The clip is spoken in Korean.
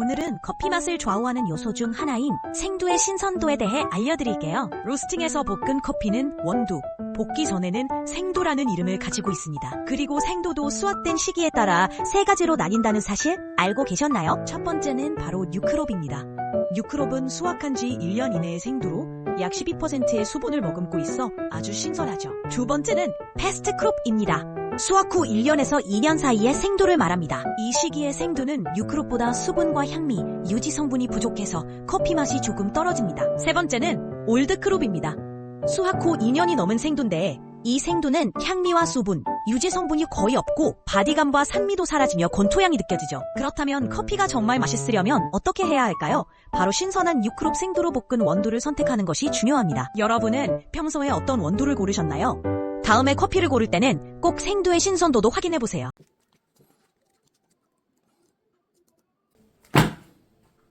오늘은 커피 맛을 좌우하는 요소 중 하나인 생두의 신선도에 대해 알려드릴게요. 로스팅에서 볶은 커피는 원두, 볶기 전에는 생도라는 이름을 가지고 있습니다. 그리고 생도도 수확된 시기에 따라 세 가지로 나뉜다는 사실 알고 계셨나요? 첫 번째는 바로 뉴크롭입니다. 뉴크롭은 수확한 지 1년 이내의 생두로 약 12%의 수분을 머금고 있어 아주 신선하죠. 두 번째는 패스트크롭입니다. 수확 후 1년에서 2년 사이의 생도를 말합니다. 이 시기의 생두는 뉴크롭보다 수분과 향미, 유지 성분이 부족해서 커피 맛이 조금 떨어집니다. 세 번째는 올드크롭입니다. 수확 후 2년이 넘은 생두인데 이 생두는 향미와 수분, 유지 성분이 거의 없고 바디감과 산미도 사라지며 건초향이 느껴지죠. 그렇다면 커피가 정말 맛있으려면 어떻게 해야 할까요? 바로 신선한 뉴크롭 생두로 볶은 원두를 선택하는 것이 중요합니다. 여러분은 평소에 어떤 원두를 고르셨나요? 다음에 커피를 고를 때는 꼭 생두의 신선도도 확인해 보세요.